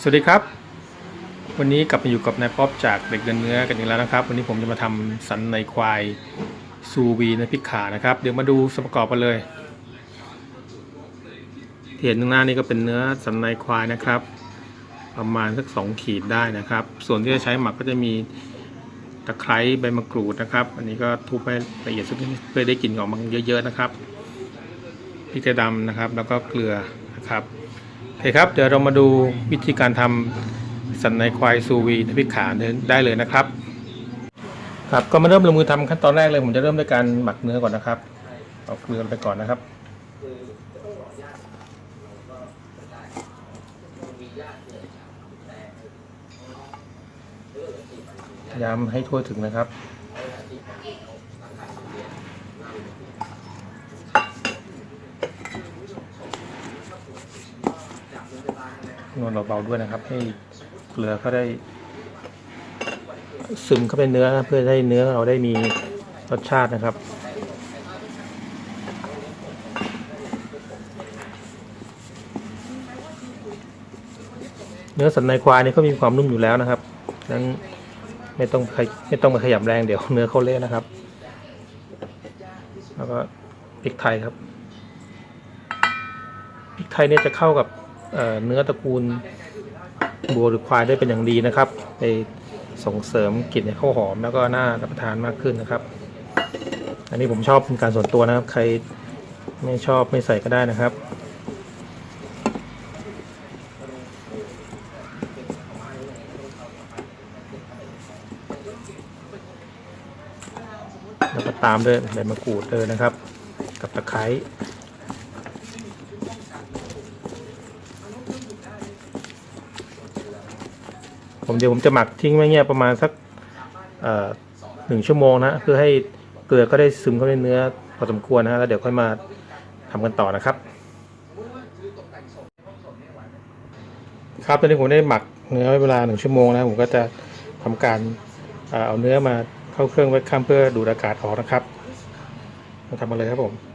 สวัสดีครับ วันนี้กลับมาอยู่กับนายป๊อปจากเด็กเดินเนื้อกันอีกแล้วนะครับ วันนี้ผมจะมาทำสันในควายซูวีในพริกขานะครับ เดี๋ยวมาดูส่วนประกอบกันเลยที่เห็นตรงหน้านี่ก็เป็นเนื้อสันในควายนะครับ ประมาณสักสองขีดได้นะครับ ส่วนที่จะใช้หมักก็จะมีตะไคร้ใบมะกรูดนะครับ อันนี้ก็ทุบให้ละเอียดสักนิดเพื่อได้กลิ่นออกมาเยอะ ๆนะครับพริกไทยดำนะครับ แล้วก็เกลือนะครับ เคครับเดี๋ยวเรามาดูวิธีการทำสันในควายซูวีในพริกขาได้เลยนะครับ ครับก็มาเริ่มลงมือทำขั้นตอนแรกเลยผมจะเริ่มด้วยการหมักเนื้อก่อนนะครับเอาเกลืองไปก่อนนะครับพยายามให้ทั่วถึงนะครับ นวลเบาๆด้วยนะครับ ให้เกลือเขาได้ ซึมเข้าไปเนื้อเพื่อให้เนื้อเราได้มีรสชาตินะครับเนื้อสันในควายนี่ก็มีความนุ่มอยู่แล้วนะครับนั้นไม่ต้องไม่ต้องมาขยำแรงเดี๋ยวเนื้อเขาเละนะครับ แล้วก็พริกไทยครับพริกไทยเนี่ยจะเข้ากับ เนื้อตระกูลบัวหรือควายได้เป็นอย่างดีนะครับไปส่งเสริมกลิ่นให้ข้าวหอมแล้วก็น่ารับประทานมากขึ้นนะครับ อันนี้ผมชอบเป็นการส่วนตัวนะครับ ใครไม่ชอบไม่ใส่ก็ได้นะครับแล้วก็ตามด้วยใบมะกรูดเลยนะครับ กับตะไคร้ ผมเดี๋ยวผมจะหมักทิ้งไว้เงี้ยประมาณสักหนึ่งชั่วโมงนะเพื่อให้เกลือก็ได้ซึมเข้าในเนื้อพอสมควรนะแล้วเดี๋ยวค่อยมาทำกันต่อนะครับ ครับตอนนี้ผมได้หมักเนื้อไว้เวลาหนึ่งชั่วโมงนะผมก็จะทำการเอ่อเอาเนื้อมาเข้าเครื่องไว้ข้ามเพื่อดูดอากาศออกนะครับมาทำมาเลยครับผม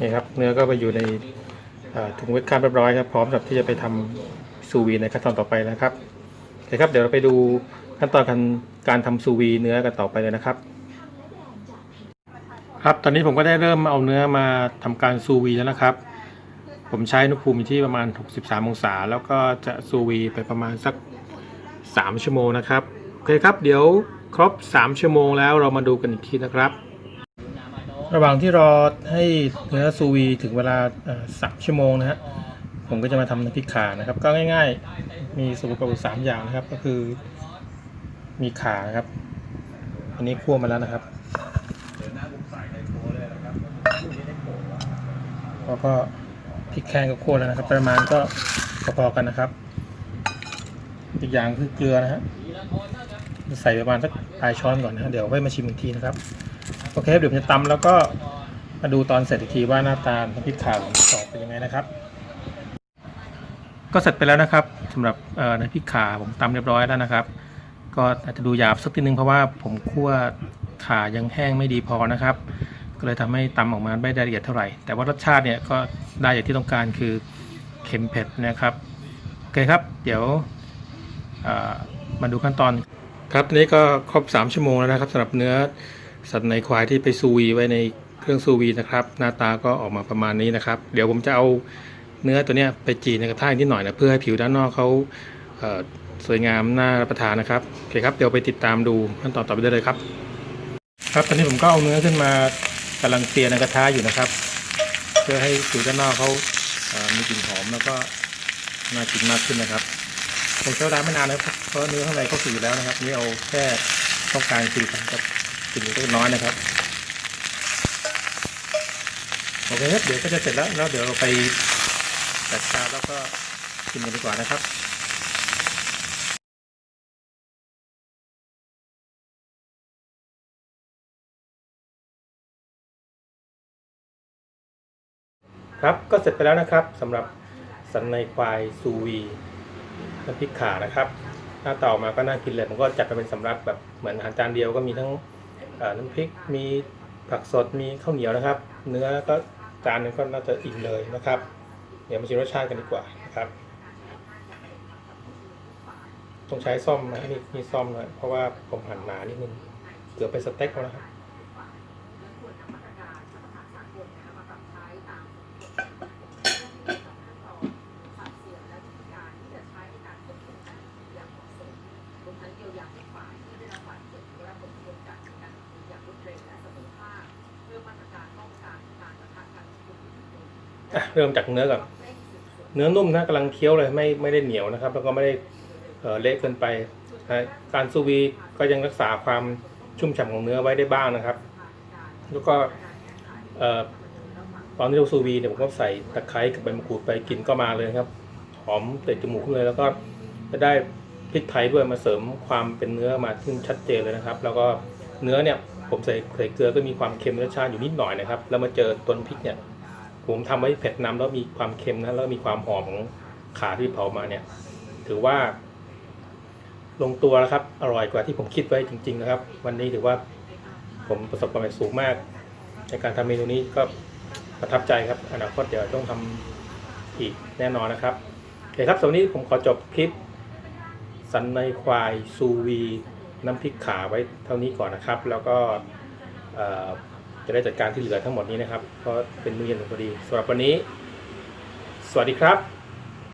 นี่ครับเนื้อก็ไปอยู่ในเอ่อถุงเวทข้ามเรียบร้อยครับพร้อมสำหรับที่จะไปทำซูวีในขั้นตอนต่อไปนะครับโอเคครับเดี๋ยวเราไปดูขั้นตอนการการทำซูวีเนื้อกันต่อไปเลยนะครับ ครับตอนนี้ผมก็ได้เริ่มเอาเนื้อมาทำการซูวีแล้วนะครับ ผมใช้อุณหภูมิอยู่ที่ประมาณ 63 องศา แล้วก็จะซูวีไปประมาณสัก 3 ชั่วโมงนะครับโอเคครับเดี๋ยว ครบ 3 ชั่วโมงแล้วเรามาดูกันอีกทีนะครับ ระหว่างที่รอให้เนื้อซูวีถึงเวลาสามชั่วโมงนะฮะผมก็จะมาทำน้ำพริกขานะครับ ก็ง่ายๆ มีส่วนประกอบสามอย่างนะครับ ก็คือมีขาครับ อันนี้คั่วมาแล้วนะครับแล้วก็พริกแห้งก็คั่วแล้วนะครับ ประมาณก็พอๆกันนะครับ อีกอย่างคือเกลือนะฮะ ใส่ประมาณสักปลายช้อนก่อนนะเดี๋ยวไว้มาชิมอีกทีนะครับโอเคเดี๋ยวผมจะตำแล้วก็มาดูตอนเสร็จอีกทีว่าหน้าตาน้ำพริกขาของสองเป็นยังไงนะครับ ก็เสร็จไปแล้วนะครับสำหรับเอ่อน้ำพริกขาผมตำเรียบร้อยแล้วนะครับ ก็อาจจะดูหยาบสักทีนึงเพราะว่าผมคั่วขายังแห้งไม่ดีพอนะครับ ก็เลยทำให้ตำออกมาไม่ได้ละเอียดเท่าไหร่ แต่ว่ารสชาติเนี่ยก็ได้อย่างที่ต้องการคือเค็มเผ็ดนะครับโอเคครับ เดี๋ยวมาดูขั้นตอน ครับนี้ก็ครบ 3 ชั่วโมงแล้วนะครับสำหรับเนื้อสัตว์ในควายที่ไปซูวีไว้ในเครื่องซูวีนะครับ หน้าตาก็ออกมาประมาณนี้นะครับ เดี๋ยวผมจะเอาเนื้อตัวเนี้ยไปจีในกระทะนิดหน่อยนะเพื่อให้ผิวด้านนอกเขาเสวยงามน่ารับประทานนะครับโอเคครับเดี๋ยวไปติดตามดูขั้นตอนต่อไปได้เลยครับ ครับตอนนี้ผมก็เอาเนื้อขึ้นมากำลังเตียในกระทะอยู่นะครับ เพื่อให้ผิวด้านนอกเขามีกลิ่นหอมแล้วก็น่ากินมากขึ้นนะครับ ผมใช้เวลาไม่นานนะครับเพราะเนื้อข้างในก็สุกแล้วนะครับนี่เอาแค่ต้องการสีสันกับกลิ่นเล็กน้อยนะครับโอเคครับเดี๋ยวก็จะเสร็จแล้วแล้วเดี๋ยวเราไปจัดการแล้วก็กินกันดีกว่านะครับครับก็เสร็จไปแล้วนะครับสำหรับสันในควายซูวี น้ำพริกขานะครับ หน้าเตามาก็น่ากินเลยผมก็จัดมาเป็นสำรับแบบเหมือนอาหารจานเดียวก็มีทั้งน้ำพริกมีผักสดมีข้าวเหนียวนะครับ เนื้อก็จานนึงก็น่าจะอิ่มเลยนะครับ เดี๋ยวมาชิมรสชาติกันดีกว่านะครับต้องใช้ซ่อมนะนี่มีซ่อมหน่อยเพราะว่าผมหั่นหนานิดนึงเกือบไปนสเต็กแล้วนะครับ เริ่มจากเนื้อก่อนเนื้อนุ่มนะกำลังเคี้ยวเลยไม่ไม่ได้เหนียวนะครับ แล้วก็ไม่ได้เออเละเกินไปนะการซูวีก็ยังรักษาความชุ่มฉ่ำของเนื้อไว้ได้บ้างนะครับ แล้วก็เออตอนที่เราซูวีเนี่ยผมก็ใส่ตะไคร้กับใบมะกรูดไปกินก็มาเลยครับหอมเตะจมูกขึ้นเลย แล้วก็จะได้พริกไทยด้วยมาเสริมความเป็นเนื้อมาขึ้นชัดเจนเลยนะครับ แล้วก็เนื้อเนี่ยผมใส่ใส่เกลือก็มีความเค็มรสชาติอยู่นิดหน่อยนะครับ แล้วมาเจอตัวพริกเนี่ย ผมทำไว้เผ็ดนำแล้วมีความเค็มนะแล้วมีความหอมของขาที่เผามาเนี่ย ถือว่า ลงตัวแล้วครับ อร่อยกว่าที่ผมคิดไว้จริง ๆ นะครับ วันนี้ถือว่า ผมประสบความสำเร็จสูงมาก ในการทำเมนูนี้ก็ประทับใจครับ อนาคตเดี๋ยวต้องทำอีกแน่นอนนะครับโอเคครับสำหรับนี้ผมขอจบคลิป สันในควายซูวี น้ำพริกขาไว้เท่านี้ก่อนนะครับ แล้วก็ จะได้จัดการที่เหลือทั้งหมดนี้นะครับ เพราะเป็นมือเย็นพอดีสำหรับวันนี้ สวัสดีครับ